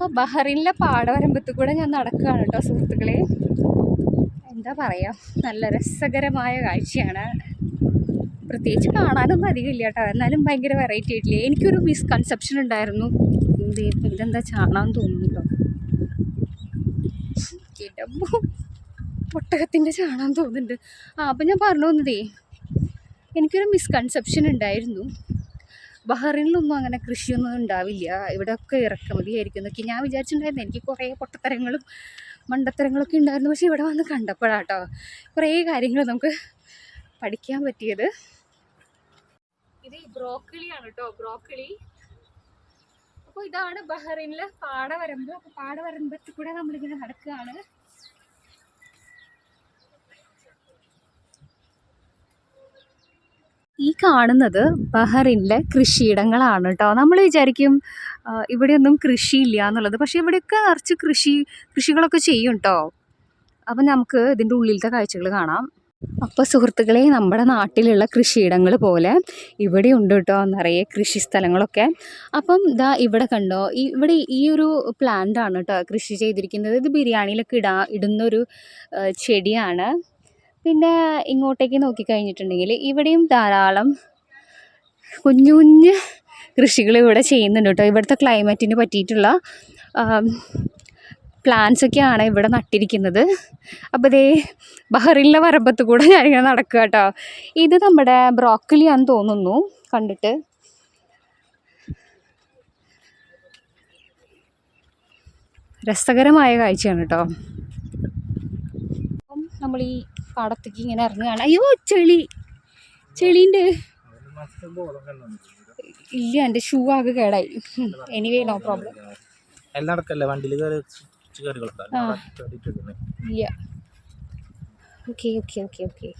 അപ്പോൾ ബഹറിനിലെ പാടവരമ്പത്ത് കൂടെ ഞാൻ നടക്കുകയാണ് കേട്ടോ സുഹൃത്തുക്കളെ. എന്താ പറയുക നല്ല രസകരമായ കാഴ്ചയാണ്. പ്രത്യേകിച്ച് കാണാനൊന്നും അധികമില്ല കേട്ടോ എന്നാലും ഭയങ്കര വെറൈറ്റി ആയിട്ടില്ലേ. എനിക്കൊരു മിസ്കൺസെപ്ഷൻ ഉണ്ടായിരുന്നു. ഇതെന്താ ചാണാൻ തോന്നുന്നു കേട്ടോ. കിടമ്പോ ഒട്ടകത്തിന്റെ ചാണാൻ തോന്നുന്നുണ്ട്. ആ അപ്പം ഞാൻ പറഞ്ഞു വന്നതേ എനിക്കൊരു മിസ്കൺസെപ്ഷൻ ഉണ്ടായിരുന്നു. ബഹറിനിലൊന്നും അങ്ങനെ കൃഷിയൊന്നും ഉണ്ടാവില്ല. ഇവിടെയൊക്കെ ഇറക്കുമതി ആയിരിക്കും എന്നൊക്കെ ഞാൻ വിചാരിച്ചിട്ടുണ്ടായിരുന്നു. എനിക്ക് കുറേ പൊട്ടത്തരങ്ങളും മണ്ടത്തരങ്ങളൊക്കെ ഉണ്ടായിരുന്നു. പക്ഷേ ഇവിടെ വന്ന് കണ്ടപ്പോഴാട്ടോ കുറേ കാര്യങ്ങൾ നമുക്ക് പഠിക്കാൻ പറ്റിയത്. ഇത് ആണ് കേട്ടോ ബ്രോക്കിളി അപ്പോൾ ഇതാണ് ബഹ്റൈനിലെ പാടവരമ്പ്. അപ്പോൾ പാടവരമ്പത്തിൽ കൂടെ നമ്മളിങ്ങനെ നടക്കുകയാണ്. ഈ കാണുന്നത് ബഹറിനിലെ കൃഷിയിടങ്ങളാണ് കേട്ടോ. നമ്മൾ വിചാരിക്കും ഇവിടെയൊന്നും കൃഷിയില്ല എന്നുള്ളത്. പക്ഷേ ഇവിടെയൊക്കെ നിറച്ച് കൃഷി കൃഷികളൊക്കെ ചെയ്യും കേട്ടോ. അപ്പം നമുക്ക് ഇതിന്റെ ഉള്ളിലത്തെ കാഴ്ചകൾ കാണാം. അപ്പോൾ സുഹൃത്തുക്കളെ നമ്മുടെ നാട്ടിലുള്ള കൃഷിയിടങ്ങൾ പോലെ ഇവിടെ ഉണ്ട് കേട്ടോ നിറയെ കൃഷി സ്ഥലങ്ങളൊക്കെ. അപ്പം ഇതാ ഇവിടെ കണ്ടോ ഇവിടെ ഈ ഒരു പ്ലാന്റ് ആണ് കേട്ടോ കൃഷി ചെയ്തിരിക്കുന്നത്. ഇത് ബിരിയാണിയിലൊക്കെ ഇടാ ഇടുന്നൊരു ചെടിയാണ്. പിന്നെ ഇങ്ങോട്ടേക്ക് നോക്കിക്കഴിഞ്ഞിട്ടുണ്ടെങ്കിൽ ഇവിടെയും ധാരാളം കുഞ്ഞു കുഞ്ഞ് കൃഷികൾ ഇവിടെ ചെയ്യുന്നുണ്ട് കേട്ടോ. ഇവിടുത്തെ ക്ലൈമറ്റിന് പറ്റിയിട്ടുള്ള പ്ലാന്റ്സ് ഒക്കെയാണ് ഇവിടെ നട്ടിരിക്കുന്നത്. അപ്പോൾ ദേ ബഹറിലെ വരമ്പത്ത് കൂടെ ഞാനിങ്ങനെ നടക്കുക കേട്ടോ. ഇത് നമ്മുടെ ബ്രോക്കലിയാന്ന് തോന്നുന്നു. കണ്ടിട്ട്. രസകരമായ കാഴ്ചയാണ് കേട്ടോ. നമ്മൾ ഈ പാടത്തേക്ക് ഇങ്ങനെ ഇറങ്ങുകയാണ്. അയ്യോ ചെളി. ചെളിന്റെ ഇല്ല എന്റെ ഷൂ ആകെ കേടായി. എനിവേ നോ പ്രോബ്ലം എല്ലാടക്കല്ലേ വണ്ടിയിൽ. ഇല്ല. ഓക്കെ ഓക്കെ ഓക്കെ ഓക്കെ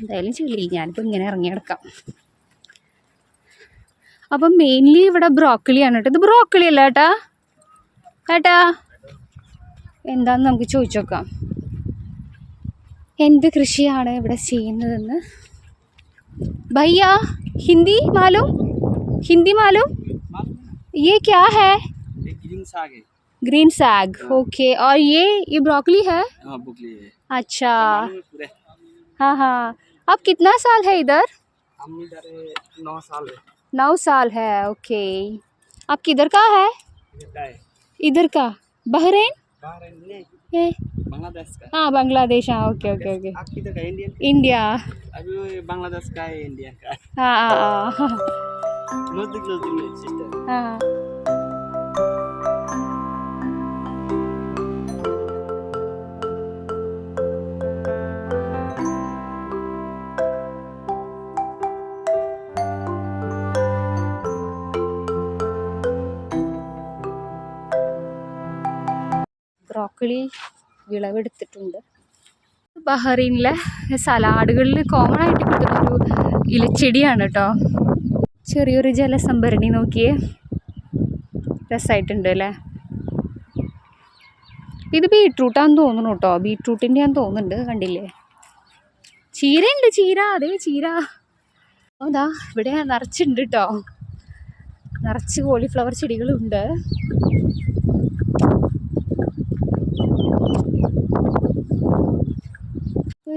എന്തായാലും ചെളി. ഞാനിപ്പോൾ ഇങ്ങനെ ഇറങ്ങി കിടക്കാം അപ്പം മെയിൻലി ഇവിടെ ബ്രോക്കളിയാണ് കേട്ടോ. ഇത് ബ്രോക്കളി അല്ല ഏട്ടാ ഏട്ടാ എന്താന്ന് നമുക്ക് ചോദിച്ചു നോക്കാം എന്ത് കൃഷിയാണ് ഇവിടെ ചെയ്യുന്നതെന്ന് ഭയ്യ ഹിന്ദി മാലൂം ഹിന്ദി മാലൂം ये क्या है ग्रीन साग है ग्रीन साग ओके और ये ये ब्रोकली है हाँ बुकली है अच्छा पूरे हाँ हाँ अब कितना साल है इधर हम इधर नौ साल है नौ साल है ओके आप किधर का है इधर का है इधर का बहरीन बाहर नहीं ये बांग्लादेश का हाँ बांग्लादेश हाँ ओके ओके ओके आप किधर का इंडियन इंडिया अभी वो बांग्लादेश का है इंडिया का हाँ हाँ हाँ नजदीक नजदीक में सिस्टर हाँ ബ്രോക്കലി വിളവെടുത്തിട്ടുണ്ട്. ബഹ്റൈനിലെ സലാഡുകളിൽ കോമൺ ആയിട്ട് കിട്ടുന്ന ഒരു ഇലച്ചെടിയാണ് കേട്ടോ ചെറിയൊരു ജലസംഭരണി നോക്കിയേ രസമായിട്ടുണ്ട് അല്ലേ? ഇത് ബീട്രൂട്ടാന്ന് തോന്നുന്നു കേട്ടോ ബീട്രൂട്ടിന്റെ ആന്ന് തോന്നുന്നുണ്ട് കണ്ടില്ലേ? ചീരയുണ്ട് ചീര അതേ ചീര. അതാ ഇവിടെ നിറച്ചുണ്ട് കേട്ടോ നിറച്ച് കോളിഫ്ലവർ ചെടികളുണ്ട്.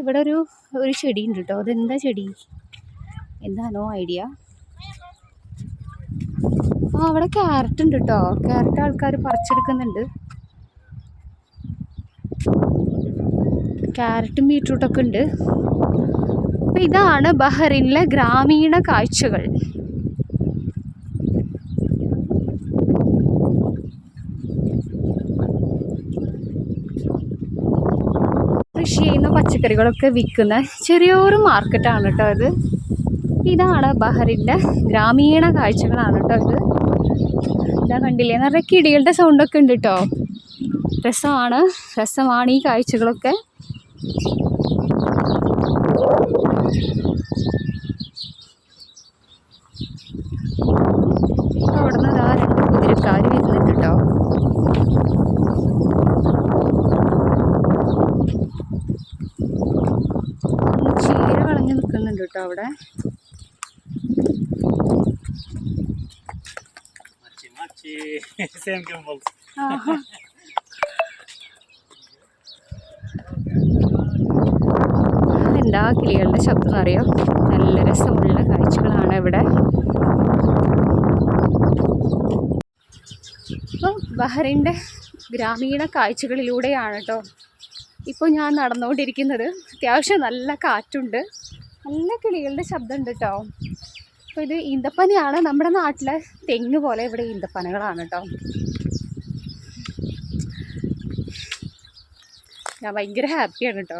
ഇവിടെ ഒരു ഒരു ചെടി ഉണ്ട് കേട്ടോ അതെന്താ ചെടി? എന്താണോ ഐഡിയ. ആ അവിടെ ക്യാരറ്റ് ഉണ്ട് കേട്ടോ ക്യാരറ്റ് ആൾക്കാർ പറിച്ചെടുക്കുന്നുണ്ട്. ക്യാരറ്റും ബീട്രൂട്ടൊക്കെ ഉണ്ട്. അപ്പം ഇതാണ് ബഹ്റിനിലെ ഗ്രാമീണ കാഴ്ചകൾ. കൃഷി ചെയ്യുന്ന പച്ചക്കറികളൊക്കെ വിൽക്കുന്ന ചെറിയൊരു മാർക്കറ്റാണ് കേട്ടോ ഇത്. ഇതാണ് ബഹറിന്റെ ഗ്രാമീണ കാഴ്ചകളാണ് കേട്ടോ ഇത്. ഇതാ കണ്ടില്ലേ? നിറയെ കിടികളുടെ സൗണ്ടൊക്കെ ഉണ്ട് കേട്ടോ. രസമാണ്. രസമാണ് ഈ കാഴ്ചകളൊക്കെ അവിടെ നിന്ന് ആ രണ്ട് കുതിരക്കാർ വരുന്നുണ്ട് കേട്ടോ ചീര കളഞ്ഞ് നിൽക്കുന്നുണ്ട് കേട്ടോ അവിടെ і 7 км. Ага. എല്ലാ കിളികളുടെ ശബ്ദം അറിയാം നല്ല രസമുള്ള കാഴ്ചകളാണ് ഇവിടെ ഇപ്പോൾ ബഹറിന്റെ ഗ്രാമീണ കാഴ്ചകളിലൂടെയാണ് കേട്ടോ ഇപ്പോൾ ഞാൻ നടന്നുകൊണ്ടിരിക്കുന്നത് അത്യാവശ്യം നല്ല കാറ്റുണ്ട് നല്ല കിളികളുടെ ശബ്ദമുണ്ട് കേട്ടോ അപ്പോൾ ഇത് ഈന്തപ്പനയാണ്. നമ്മുടെ നാട്ടിലെ തെങ്ങ് പോലെ ഇവിടെ ഈന്തപ്പനകളാണ് കേട്ടോ ഞാൻ ഭയങ്കര ഹാപ്പിയാണ് കേട്ടോ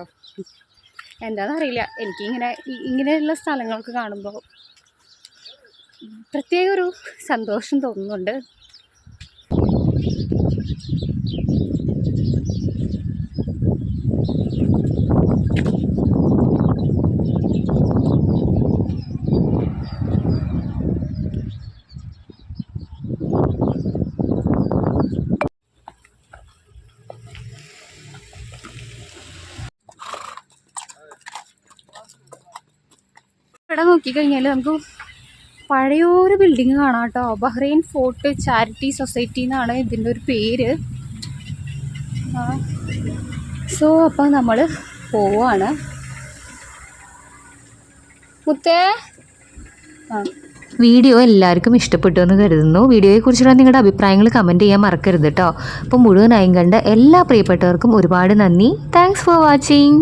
എന്താണെന്നറിയില്ല എനിക്കിങ്ങനെ ഇങ്ങനെയുള്ള സ്ഥലങ്ങളൊക്കെ കാണുമ്പോൾ പ്രത്യേക ഒരു സന്തോഷം തോന്നുന്നുണ്ട്. ഇവിടെ നോക്കിക്കഴിഞ്ഞാൽ നമുക്ക് പഴയൊരു ബിൽഡിങ് കാണാം കേട്ടോ. ബഹ്റൈൻ ഫോർട്ട് ചാരിറ്റി സൊസൈറ്റി എന്നാണ് ഇതിന്റെ ഒരു പേര്. സോ അപ്പോൾ നമ്മൾ പോവാണ്. മുത്തേ. ആ. വീഡിയോ എല്ലാവർക്കും ഇഷ്ടപ്പെട്ടു എന്ന് കരുതുന്നു. വീഡിയോയെക്കുറിച്ചുള്ള നിങ്ങളുടെ അഭിപ്രായങ്ങൾ കമന്റ് ചെയ്യാൻ മറക്കരുത് കേട്ടോ. അപ്പോൾ മുഴുവനായും കണ്ട എല്ലാ പ്രിയപ്പെട്ടവർക്കും ഒരുപാട് നന്ദി. Thanks for watching